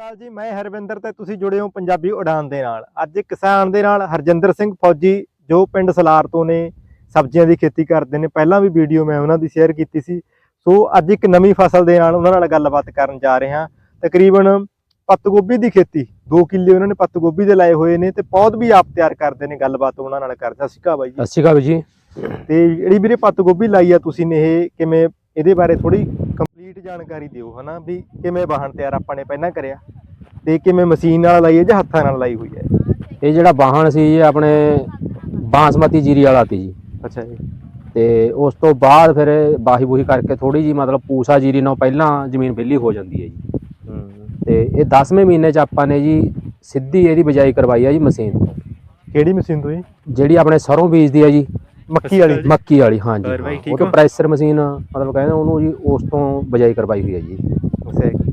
ਅਕਾਲ ਜੀ ਮੈਂ ਹਰਵਿੰਦਰ ਤੇ ਤੁਸੀਂ ਜੁੜੇ ਹੋ ਪੰਜਾਬੀ ਉਡਾਨ ਦੇ ਨਾਲ। ਅੱਜ ਕਿਸਾਨ ਦੇ ਨਾਲ ਹਰਜਿੰਦਰ ਸਿੰਘ ਫੌਜੀ ਜੋ ਪਿੰਡ ਸਲਾਰ ਤੋਂ ਨੇ ਸਬਜ਼ੀਆਂ ਦੀ ਖੇਤੀ ਕਰਦੇ ਨੇ। ਪਹਿਲਾਂ ਵੀ ਵੀਡੀਓ ਮੈਂ ਉਹਨਾਂ ਦੀ ਸ਼ੇਅਰ ਕੀਤੀ ਸੀ। ਸੋ ਅੱਜ ਇੱਕ ਨਵੀਂ ਫਸਲ ਦੇ ਨਾਲ ਉਹਨਾਂ ਨਾਲ ਗੱਲਬਾਤ ਕਰਨ ਜਾ ਰਹੇ ਹਾਂ। ਤਕਰੀਬਨ ਪੱਤ ਗੋਭੀ ਦੀ ਖੇਤੀ 2 ਕਿੱਲੇ ਉਹਨਾਂ ਨੇ ਪੱਤ ਗੋਭੀ ਦੇ ਲਾਏ ਹੋਏ ਨੇ ਤੇ ਪੌਦ ਵੀ ਆਪ ਤਿਆਰ ਕਰਦੇ ਨੇ। ਗੱਲਬਾਤ ਉਹਨਾਂ ਨਾਲ ਕਰਦੇ ਹਾਂ। ਸਿੱਕਾ ਬਾਈ ਜੀ। ਸਤਿ ਸ਼੍ਰੀ ਅਕਾਲ ਜੀ। ਤੇ ਜਿਹੜੀ ਵੀਰੇ ਪੱਤ ਗੋਭੀ ਲਾਈ ਆ ਤੁਸੀਂ ਨੇ ਇਹ ਕਿਵੇਂ ਇਹਦੇ ਬਾਰੇ ਥੋੜੀ ਕੰਪਲੀਟ ਜਾਣਕਾਰੀ ਦਿਓ ਹਨਾ ਵੀ ਕਿਵੇਂ ਵਾਹਣ ਤਿਆਰ ਆਪਾਂ ਨੇ ਪਹਿਲਾਂ ਕਰਿਆ ਤੇ ਕਿਵੇਂ ਮਸ਼ੀਨ ਨਾਲ ਲਾਈ ਹੈ ਜਾਂ ਹੱਥਾਂ ਨਾਲ ਲਾਈ ਹੋਈ ਹੈ? ਇਹ ਜਿਹੜਾ ਵਾਹਣ ਸੀ ਇਹ ਆਪਣੇ ਬਾਸਮਤੀ ਜੀਰੀ ਵਾਲਾ ਸੀ ਜੀ। ਅੱਛਾ ਜੀ। ਤੇ ਉਸ ਤੋਂ ਬਾਅਦ ਫਿਰ ਬਾਹੀ ਬੂਹੀ ਕਰਕੇ ਥੋੜੀ ਜੀ ਮਤਲਬ ਪੂਸਾ ਜੀਰੀ ਨਾਲ ਪਹਿਲਾਂ ਜ਼ਮੀਨ ਵਿਹਲੀ ਹੋ ਜਾਂਦੀ ਹੈ ਜੀ। ਤੇ ਇਹ 10ਵੇਂ ਮਹੀਨੇ ਚ ਆਪਾਂ ਨੇ ਜੀ ਸਿੱਧੀ ਇਹਦੀ ਬਿਜਾਈ ਕਰਵਾਈ ਹੈ ਜੀ ਮਸ਼ੀਨ ਤੋਂ। ਕਿਹੜੀ ਮਸ਼ੀਨ ਤੋਂ ਜੀ? ਜਿਹੜੀ ਆਪਣੇ ਸਰੋਂ ਬੀਜਦੀ ਹੈ ਜੀ। ਮੱਕੀ ਵਾਲੀ ਮੱਕੀ ਵਾਲੀ ਹਾਂਜੀ। ਹਾਂ। ਠੀਕ ਉਹ ਤੋਂ ਹੋ? ਪ੍ਰੈਸ਼ਰ ਮਸ਼ੀਨ ਮਤਲਬ ਕਹਿੰਦੇ ਉਹਨੂੰ ਜੀ ਉਸ ਤੋਂ ਬਿਜਾਈ ਕਰਵਾਈ ਹੋਈ ਹੈ ਜੀ। ਅੱਛਾ ਜੀ।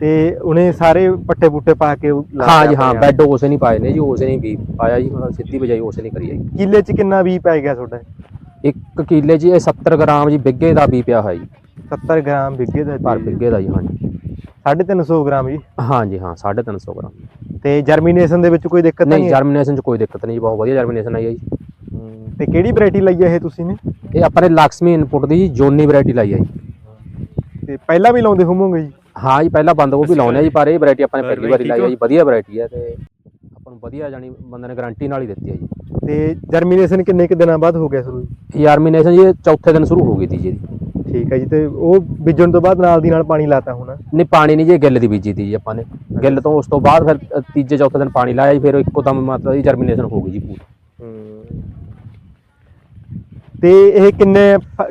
ਤੇ ਉਹਨੇ ਸਾਰੇ ਪੱਟੇ ਪੁੱਟੇ ਪਾ ਕੇ ਉਹ ਲਾ ਹਾਂ ਦਿੱਤੇ ਜੀ ਹਾਂ ਆਪਣੇ ਬੈੱਡ ਉਸੇ ਨਹੀਂ ਪਾਏ ਨੇ ਜੀ ਉਸੇ ਨਹੀਂ ਵੀ ਪਾਇਆ ਜੀ ਮਤਲਬ ਸਿੱਧੀ ਬਿਜਾਈ ਉਸੇ ਨਹੀਂ ਕਰੀ ਹੈ ਜੀ। ਕਿੱਲੇ 'ਚ ਕਿੰਨਾ ਵੀ ਪੈ ਗਿਆ ਤੁਹਾਡਾ? ਇੱਕ ਕਿੱਲੇ 'ਚ ਇਹ 70 ਗ੍ਰਾਮ ਜੀ ਬਿੱਗੇ ਦਾ ਵੀ ਪਿਆ ਹੋਇਆ ਜੀ। 70 ਗ੍ਰਾਮ ਬਿੱਗੇ ਦਾ ਪਰ ਜੀ। ਬਿੱਗੇ ਦਾ ਜੀ ਹਾਂਜੀ। 350 ਗ੍ਰਾਮ ਜੀ? ਹਾਂਜੀ ਹਾਂ 350 ਗ੍ਰਾਮ। ਤੇ ਜਰਮੀਨੇਸ਼ਨ ਦੇ ਵਿੱਚ ਕੋਈ ਦਿੱਕਤ ਨਹੀਂ ਨਹੀਂ ਹੈ? ਜਰਮੀਨੇਸ਼ਨ 'ਚ ਕੋਈ ਦਿੱਕਤ ਨਹੀਂ ਜੀ ਬਹੁਤ ਵਧੀਆ ਜਰਮੀਨੇਸ਼ਨ ਆਈ ਹੈ ਜੀ। ਹੂੰ, ਤੇ ਕਿਹੜੀ ਵੈਰਾਈਟੀ ਲਈ ਹੈ ਇਹ ਤੁਸੀਂ ਨੇ? ਇਹ ਆਪਣੇ ਲਕਸ਼ਮੀ ਇਨਪੁਟ ਦੀ ਜੀ ਜੋਨੀ ਵੈਰਾਈਟੀ ਲਾਈ ਹੈ ਜੀ। ਤੇ ਪਹਿਲਾਂ ਵੀ ਲਾਉਂਦੇ ਹੋਵੋਗੇ ਜੀ? ਹਾਂ ਜੀ ਪਹਿਲਾਂ ਬੰਦ ਗੋਭੀ ਲਾਉਣੇ ਆ ਜੀ ਪਰ ਇਹ ਵੈਰਾਈਟੀ ਆਪਾਂ ਨੇ ਪਹਿਲੀ ਵਾਰੀ ਲਾਈ ਹੈ? ਜੀ ਵਧੀਆ ਵੈਰਾਈਟੀ ਹੈ ਤੇ ਆਪਾਂ ਨੂੰ ਵਧੀਆ ਜਾਨੀ ਬੰਦੇ ਨੇ ਗਾਰੰਟੀ ਨਾਲ ਹੀ ਦਿੱਤੀ ਹੈ ਜੀ। ਤੇ ਜਰਮੀਨੇਸ਼ਨ ਕਿੰਨੇ ਕੁ ਦਿਨਾਂ ਬਾਅਦ ਹੋ ਗਿਆ ਸ਼ੁਰੂ ਜੀ? ਜਰਮੀਨੇਸ਼ਨ ਜੀ ਚੌਥੇ ਦਿਨ ਸ਼ੁਰੂ ਹੋ ਗਈ ਸੀ ਜੀ। ਠੀਕ ਹੈ ਜੀ ਤੇ ਉਹ ਬੀਜਣ ਤੋਂ ਬਾਅਦ ਨਾਲ ਦੀ ਨਾਲ ਪਾਣੀ ਲਾਤਾ ਹੋਣਾ? ਨਹੀਂ ਪਾਣੀ ਨਹੀਂ ਜੀ ਗਿੱਲ ਦੀ ਬੀਜੀ ਤੀ ਜੀ ਆਪਾਂ ਨੇ। ਗਿੱਲ ਤੋਂ ਉਸ ਤੋਂ ਬਾਅਦ ਫਿਰ ਤੀਜੇ ਚੌਥੇ ਦਿਨ ਪਾਣੀ ਲਾਇਆ ਜੀ ਫਿਰ ਇੱਕੋ ਦਮ ਮਤਲਬ ਇਹ ਜਰਮੀਨੇਸ਼ਨ ਹੋ ਗਈ ਜੀ ਪੂਰੀ। ਤੇ ਇਹ ਕਿੰਨੇ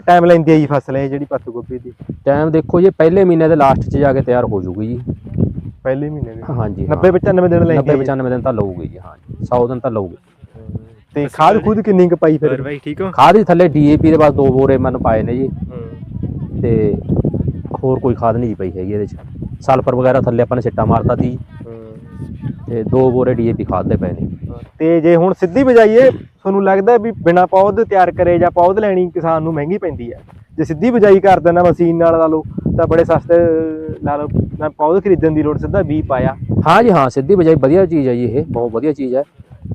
ਟਾਈਮ ਲੈਂਦੀ ਹੈ ਜੀ ਫਸਲ ਇਹ ਜਿਹੜੀ ਪੱਤ ਗੋਭੀ ਦੀ? ਟਾਈਮ ਦੇਖੋ ਜੀ ਪਹਿਲੇ ਮਹੀਨੇ ਦੇ ਲਾਸਟ 'ਚ ਜਾ ਕੇ ਤਿਆਰ ਹੋ ਜੂਗੀ ਜੀ। ਪਹਿਲੇ ਮਹੀਨੇ ਦੇ? ਹਾਂਜੀ 90 95 ਦਿਨ ਲੈਂਦੀ 90 ਹੈ ਜੀ। 95 ਦਿਨ ਤਾਂ ਲਊਗੀ ਜੀ ਹਾਂ 100 ਦਿਨ ਤਾਂ ਲਊਗੀ। ਤੇ ਖਾਦ ਖੁਦ ਕਿੰਨੀ ਕੁ ਪਾਈ ਫਿਰ? ਬਾਈ ਠੀਕ ਹੋ? ਖਾਦ ਹੀ ਥੱਲੇ ਡੀਏਪੀ ਦੇ ਬਸ ਦੋ ਬੋਰੇ ਮਨ ਪਾਏ ਨੇ ਜੀ। ਤੇ ਹੋਰ ਕੋਈ ਖਾਦ ਨਹੀਂ ਜੀ ਪਈ ਹੈਗੀ ਇਹਦੇ 'ਚ। ਸਲਫਰ ਵਗੈਰਾ ਥੱਲੇ ਆਪਾਂ ਨੇ ਛਿੱਟਾ ਮਾਰਤਾ ਸੀ ਤੇ ਦੋ ਬੋਰੇ ਡੀਏਪੀ ਖਾਦ ਦੇ ਪਏ ਨੇ। ਤੇ ਜੇ ਹੁਣ ਸਿੱਧੀ ਬਜਾਈਏ ਤੁਹਾਨੂੰ ਲੱਗਦਾ ਵੀ ਬਿਨਾ ਪੌਦ ਤਿਆਰ ਕਰੇ ਜਾਂ ਪੌਦ ਲੈਣੀ ਕਿਸਾਨ ਨੂੰ ਮਹਿੰਗੀ ਪੈਂਦੀ ਹੈ? ਜੇ ਸਿੱਧੀ ਬਜਾਈ ਕਰ ਦੇਣਾ ਮਸ਼ੀਨ ਨਾਲ ਲਾ ਲਓ ਤਾਂ ਬੜੇ ਸਸਤੇ ਲਾ ਲਓ ਨਾ ਪੌਦ ਖਰੀਦਣ ਦੀ ਲੋੜ ਸਿੱਧਾ ਬੀ ਪਾਇਆ। ਹਾਂ ਜੀ ਹਾਂ ਸਿੱਧੀ ਬਜਾਈ ਵਧੀਆ ਚੀਜ਼ ਹੈ ਜੀ ਇਹ ਬਹੁਤ ਵਧੀਆ ਚੀਜ਼ ਹੈ।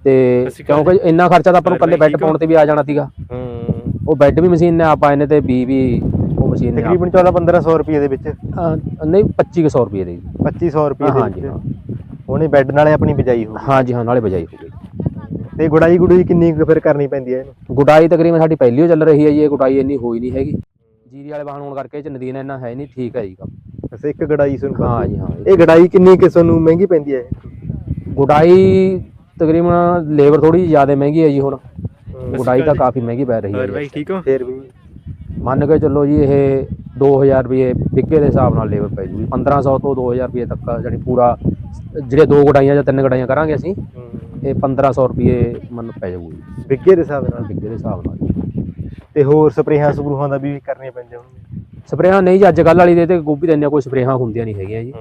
ਤੇ ਕਿਉਂਕਿ ਇੰਨਾ ਖਰਚਾ ਤਾਂ ਆਪਾਂ ਨੂੰ ਕੱਲੇ ਬੈੱਡ? ਪਾਉਣ ਤੇ ਵੀ ਆ ਜਾਣਾ ਸੀਗਾ। ਉਹ ਬੈੱਡ ਵੀ ਮਸ਼ੀਨ ਨੇ ਆਪ ਆਏ ਨੇ ਤੇ ਬੀ ਵੀ ਉਹ ਮਸ਼ੀਨ ਨੇ ਤਕਰੀਬਨ 14 1500 ਰੁਪਏ ਦੇ ਵਿੱਚ। ਨਹੀਂ 2500 ਰੁਪਏ ਦੇ। ਜੀ 2500 ਰੁਪਏ ਦੇ ਹਾਂ ਜੀ ਵਿੱਚ ਹਾਂ। ਉਹਨੇ ਬੈੱਡ ਨਾਲੇ ਆਪਣੀ ਬਜਾਈ ਹੋ ਹਾਂ ਜੀ ਹਾਂ ਨਾਲੇ ਬਜਾਈ ਹੋ ਗਈ। ਤੇ ਗੁਡਾਈ ਗੁਡਾਈ ਕਿੰਨੀ ਕੁ ਫਿਰ ਕਰਨੀ ਪੈਂਦੀ ਹੈ ਇਹਨੂੰ? ਗੁਡਾਈ ਤਕਰੀਬਨ ਸਾਡੀ ਪਹਿਲੀ ਓ ਚੱਲ ਰਹੀ ਹੈ ਜੀ ਇਹ ਗੁਡਾਈ ਇੰਨੀ ਹੋਈ ਨਹੀਂ ਹੈਗੀ। ਜੀਰੀ ਵਾਲੇ ਵਾਹਣ ਹੋਣ ਕਰਕੇ ਇਹ ਚ ਨਦੀਨ ਇੰਨਾ ਹੈ ਨਹੀਂ ਠੀਕ ਹੈ ਜੀ ਕੰਮ। ਬਸ ਇੱਕ ਗੜਾਈ ਸੁਣ ਹਾਂ ਜੀ ਹਾਂ ਇਹ ਗੜਾਈ ਕਿੰਨੀ ਕਿ ਤੁਹਾਨੂੰ ਮਹਿੰਗੀ ਪੈਂਦੀ ਹੈ ਗੁਡਾਈ ਤਕਰੀਬਨ ਲੇਬਰ ਥੋੜੀ ਜ਼ਿਆਦਾ ਮਹਿੰਗੀ ਹੈ ਜੀ ਹੁਣ। ਗੁਡਾਈ ਤਾਂ ਕਾਫੀ ਮਹਿੰਗੀ ਪੈ ਰਹੀ ਹੈ ਹੋਰ ਜੀ। ਬਾਈ ਠੀਕ ਹੋ? ਫੇਰ ਵੀ। ਮੰਨ ਕੇ ਚੱਲੋ ਜੀ ਇਹ 2000 ਰੁਪਏ ਬਿੱਗੇ ਦੇ ਹਿਸਾਬ ਨਾਲ ਲੇਬਰ ਪੈ ਜੂਗੀ। 1500 ਤੋਂ 2000 ਰੁਪਏ ਤੱਕ ਜਾਨੀ ਪੂਰਾ ਜਿਹੜੇ ਦੋ ਗੁਡਾਈਆਂ ਜਾਂ ਤਿੰਨ ਗੁਡਾਈਆਂ ਕਰਾਂਗੇ ਅਸੀਂ ਇਹ 1500 ਰੁਪਏ ਮੰਨ ਪੈ ਜਾਊਗੀ। ਬਿੱਗੇ ਦੇ ਹਿਸਾਬ ਨਾਲ? ਬਿੱਗੇ ਦੇ ਹਿਸਾਬ ਨਾਲ। ਜੀ। ਤੇ ਹੋਰ ਸਪਰੇਹਾਂ ਸਪਰੂਹਾਂ ਦਾ ਵੀ ਕਰਨੀਆਂ ਪੈਂਦੀਆਂ ਹੋਣਗੀਆਂ? ਸਪਰੇਹਾਂ ਨਹੀਂ ਜੀ ਅੱਜ ਕੱਲ੍ਹ ਵਾਲੀ ਦੇ ਤੇ ਗੋਭੀ ਦੇ ਇੰਨੀਆਂ ਕੋਈ ਸਪਰੇਹਾਂ ਹੁੰਦੀਆਂ ਨਹੀਂ ਹੈਗੀਆਂ ਜੀ।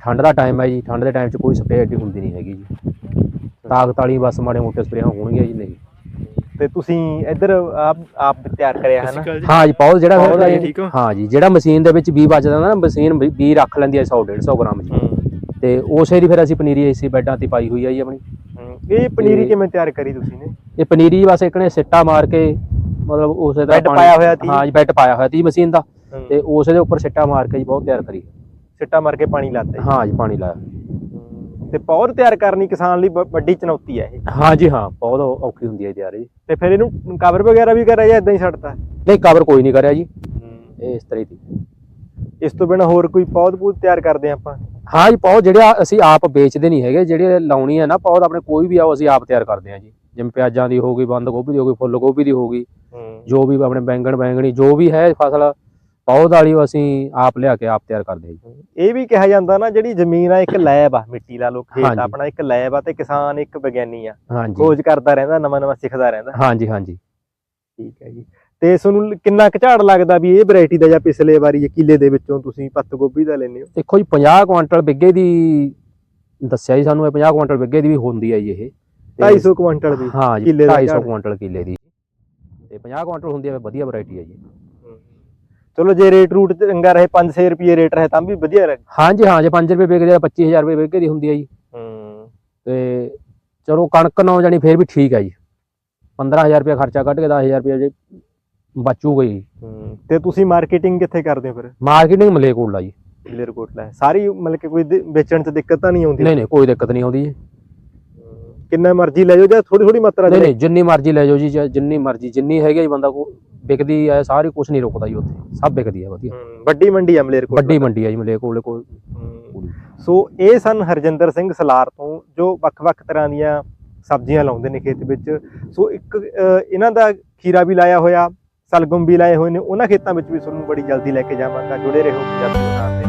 ਠੰਡ ਦਾ ਟਾਈਮ ਹੈ ਜੀ ਠੰਡ ਦੇ ਟਾਈਮ 'ਚ ਕੋਈ ਸਪਰੇਅ ਐਡੀ ਹੁੰਦੀ ਨਹੀਂ ਹੈਗੀ ਜੀ। ਤਾਕਤ ਵਾਲੀ ਬਸ ਮਾੜੇ ਮੋਟੇ ਸਪਰੇਹਾਂ ਹੋਣਗੀਆਂ ਜੀ ਨਹੀਂ। ਤੇ ਤੁਸੀਂ ਇੱਧਰ ਆਪ ਆਪ ਤਿਆਰ ਕਰਿਆ ਹੈ ਨਾ? ਜੀ। ਹਾਂ ਜੀ ਪੌਦ ਜਿਹੜਾ ਪੌਦ ਹੈ ਜੀ, ਠੀਕ ਹੋ? ਹਾਂ ਜੀ ਜਿਹੜਾ ਮਸ਼ੀਨ ਦੇ ਵਿੱਚ ਬੀ ਬਚਦਾ ਨਾ ਮਸ਼ੀਨ ਬੀ- ਬੀ ਰੱਖ ਲੈਂਦੀ ਹੈ 100 150 ਗ੍ਰਾਮ ਜੀ। ਤੇ ਉਸੇ ਦੀ ਫਿਰ ਅਸੀਂ ਪਨੀਰੀ ਇਸੇ ਬੈੱਡਾਂ ਤੇ ਪਾਈ ਹੋਈ ਹੈ ਜੀ ਆਪਣੀ। ਇਹ ਪਨੀਰੀ ਕਿਵੇਂ ਤਿਆਰ ਕਰੀ ਤੁਸੀਂ ਨੇ? ਇਹ ਪਨੀਰੀ ਬਸ ਇੱਕ ਨੇ ਸਿੱਟਾ ਮਾਰ ਕੇ ਮਤਲਬ ਉਸੇ ਦਾ ਬੈੱਡ ਪਾਇਆ ਹੋਇਆ ਸੀ? ਹਾਂ ਜੀ ਬੈੱਡ ਪਾਇਆ ਹੋਇਆ ਸੀ ਮਸ਼ੀਨ ਦਾ। ਤੇ ਉਸੇ ਦੇ ਉੱਪਰ ਸਿੱਟਾ ਮਾਰ ਕੇ ਜੀ ਬਹੁਤ ਤਿਆਰ ਕਰੀ। ਸਿੱਟਾ ਮਾਰ ਕੇ ਪਾਣੀ ਲਾਤਾ ਹਾਂ ਜੀ ਪਾਣੀ ਲਾਇਆ। ਤੇ ਪੌਰ ਤਿਆਰ ਕਰਨੀ ਕਿਸਾਨ ਲਈ ਵੱਡੀ ਚੁਣੌਤੀ ਹੈ ਇਹ। ਹਾਂ ਜੀ ਹਾਂ ਔ- ਔਖੀ ਹੁੰਦੀ ਹੈ ਤਿਆਰ। ਜੀ ਤੇ ਫਿਰ ਇਹਨੂੰ ਕਵਰ ਵਗੈਰਾ ਵੀ ਕਰਿਆ ਜਾਂ ਇਦਾਂ ਹੀ ਛੱਡਤਾ ਨਹੀਂ ਕਵਰ ਕੋਈ ਨਹੀਂ ਕਰਿਆ ਜੀ। ਇਹ ਇਸ ਤਰ੍ਹਾਂ ਹੀ ਇਸ ਤੋਂ ਬਿਨਾ ਹੋਰ ਕੋਈ ਪੌਦ ਪੂਦ ਤਿਆਰ ਕਰਦੇ ਆਪਾਂ? ਹਾਂ ਜੀ ਪੌਦ ਜਿਹੜੇ ਅਸੀਂ ਆਪ ਵੇਚਦੇ ਨਹੀਂ ਹੈਗੇ ਜਿਹੜੇ ਲਾਉਣੀ ਹੈ ਨਾ ਪੌਦ ਆਪਣੇ ਕੋਈ ਵੀ ਆ ਉਹ ਅਸੀਂ ਆਪ ਤਿਆਰ ਕਰਦੇ ਹਾਂ ਜੀ। ਜਿਵੇਂ ਪਿਆਜ਼ਾਂ ਦੀ ਹੋ ਗਈ ਬੰਦ ਗੋਭੀ ਦੀ ਹੋ ਗਈ ਫੁੱਲ ਗੋਭੀ ਦੀ ਹੋ ਗਈ ਜੋ ਵੀ ਆਪਣੇ ਬੈਂਗਣ ਬੈਂਗਣੀ ਜੋ ਵੀ ਹੈ ਫਸਲ ਪੌਦ ਵਾਲੀ ਉਹ ਅਸੀਂ ਆਪ ਲਿਆ ਕੇ ਆਪ ਤਿਆਰ ਕਰਦੇ ਹਾਂ ਜੀ। ਇਹ ਵੀ ਕਿਹਾ ਜਾਂਦਾ ਨਾ ਜਿਹੜੀ ਜ਼ਮੀਨ ਆ ਇੱਕ ਲੈਬ ਆ ਮਿੱਟੀ ਲਾ ਲੋ ਖੇਤ। ਆਪਣਾ ਇੱਕ ਲੈਬ ਆ ਤੇ ਕਿਸਾਨ ਇੱਕ ਵਿਗਿਆਨੀ ਆ। ਖੋਜ ਕਰਦਾ ਰਹਿੰਦਾ ਨਵਾਂ ਨਵਾਂ ਸਿੱਖਦਾ ਰਹਿੰਦਾ। ਹਾਂਜੀ ਹਾਂਜੀ। ਠੀਕ ਹੈ ਜੀ। ਤੇ ਤੁਹਾਨੂੰ ਕਿੰਨਾ ਕੁ ਝਾੜ ਲੱਗਦਾ ਵੀ ਇਹ ਵੈਰਾਈਟੀ ਦਾ ਜਾਂ ਪਿਛਲੇ ਵਾਰੀ ਇਹ ਕਿੱਲੇ ਦੇ ਵਿੱਚੋਂ ਤੁਸੀਂ ਪੱਤ ਗੋਭੀ ਦਾ ਲੈਂਦੇ ਹੋ? ਦੇਖੋ ਜੀ 50 ਕੁਆਂਟਲ ਬਿੱਗੇ ਦੀ ਦੱਸਿਆ ਜੀ ਸਾਨੂੰ ਇਹ 50 ਕੁਆਂਟਲ ਬਿੱਗੇ ਦੀ ਵੀ ਹੁੰਦੀ ਹੈ ਜੀ ਇਹ। ਤੇ- 250 ਕੁਇੰਟਲ ਦੀ ਹਾਂ ਜੀ ਕਿੱਲੇ ਦਾ 250 ਝਾੜ। ਕੁਆਂਟਲ ਕਿੱਲੇ ਦੀ। ਤੇ 50 ਕੁਆਂਟਲ ਹੁੰਦੀ ਹੈ ਵਧੀਆ ਵੈਰਾਈਟੀ ਹੈ ਜੀ। ਚਲੋ ਜੇ ਰੇਟ ਰੂਟ ਚੰਗਾ ਰਹੇ 5-6 ਰੁਪਏ ਰੇਟ ਰਹੇ ਤਾਂ ਵੀ ਵਧੀਆ ਰਹੇ। ਹਾਂਜੀ ਹਾਂ ਜੇ 5 ਰੁਪਏ ਵਿਕਦੇ ਆ 25000 ਰੁਪਏ ਵਿਕਦੇ ਦੀ ਹੁੰਦੀ ਹੈ ਜੀ। ਹੂੰ। ਤੇ ਚਲੋ ਕਣਕ ਨੌ ਜਾਨੀ ਫੇਰ ਵੀ ਠੀਕ ਹੈ ਜੀ। 15000 ਰੁਪਏ ਖਰਚਾ ਕੱਢ ਕੇ 10000 ਰੁਪਏ ਜੇ ਬਚੂਗਾ ਜੀ ਹੂੰ ਤੇ ਤੁਸੀਂ ਮਾਰਕੀਟਿੰਗ ਕਿੱਥੇ ਕਰਦੇ ਹੋ ਫਿਰ? ਮਾਰਕੀਟਿੰਗ ਮਲੇਕੋਟਲਾ ਜੀ। ਮਲੇਰਕੋਟਲਾ ਸਾਰੀ ਮਤਲਬ ਕਿ ਕੋਈ ਦਿ- ਵੇਚਣ 'ਚ ਦਿੱਕਤ ਤਾਂ ਨਹੀਂ ਆਉਂਦੀ? ਨਹੀਂ ਨਹੀਂ ਕੋਈ ਦਿੱਕਤ ਨਹੀਂ ਆਉਂਦੀ ਜੀ। ਹੂੰ। ਕਿੰਨਾ ਮਰਜ਼ੀ ਲੈ ਜਾਓ ਜਾਂ ਥੋੜੀ ਥੋੜੀ ਮਾਤਰਾ 'ਚ ਨਹੀਂ ਲੈ- ਨਹੀਂ ਜਿੰਨੀ ਮਰਜ਼ੀ ਲੈ ਜਾਓ ਜੀ ਜਾਂ ਜਿੰਨੀ ਮਰਜ਼ੀ ਜਿੰਨੀ ਹੈਗੀ ਆ ਜੀ ਬੰਦਾ ਕੋ ਵਿਕਦੀ ਹੈ ਸਾਰੀ ਕੁਝ ਨਹੀਂ ਰੁਕਦਾ ਜੀ ਉੱਥੇ। ਸਭ ਵਿਕਦੀ ਹੈ ਵਧੀਆ। ਹੂੰ, ਵੱਡੀ ਮੰਡੀ ਆ ਮਲੇਰਕੋਟਲਾ। ਵੱਡੀ ਮੰਡੀ ਹੈ ਜੀ ਮਲੇਕੋਟਲੇ ਕੋਲ। ਹੂੰ। ਸੋ ਇਹ ਸਨ ਹਰਜਿੰਦਰ ਸਿੰਘ ਸਲਾਰ ਤੋਂ ਜੋ ਵੱਖ-ਵੱਖ ਤਰ੍ਹਾਂ ਦੀਆਂ ਸਬਜ਼ੀਆਂ ਲਾਉਂਦੇ ਨੇ ਖੇਤ ਵਿੱਚ। ਸੋ ਇੱਕ ਇਹਨਾਂ ਦਾ ਖੀਰਾ ਵੀ ਲਾਇਆ ਹੋਇਆ। ਸਲਗਮ ਵੀ ਲਾਏ ਹੋਏ ਨੇ, ਉਹਨਾਂ ਖੇਤਾਂ ਵਿੱਚ ਵੀ ਤੁਹਾਨੂੰ ਬੜੀ ਜਲਦੀ ਲੈ ਕੇ ਜਾਵਾਂਗਾ, ਜੁੜੇ ਰਹੋ ਪੰਜਾਬੀ ਨਾਲ।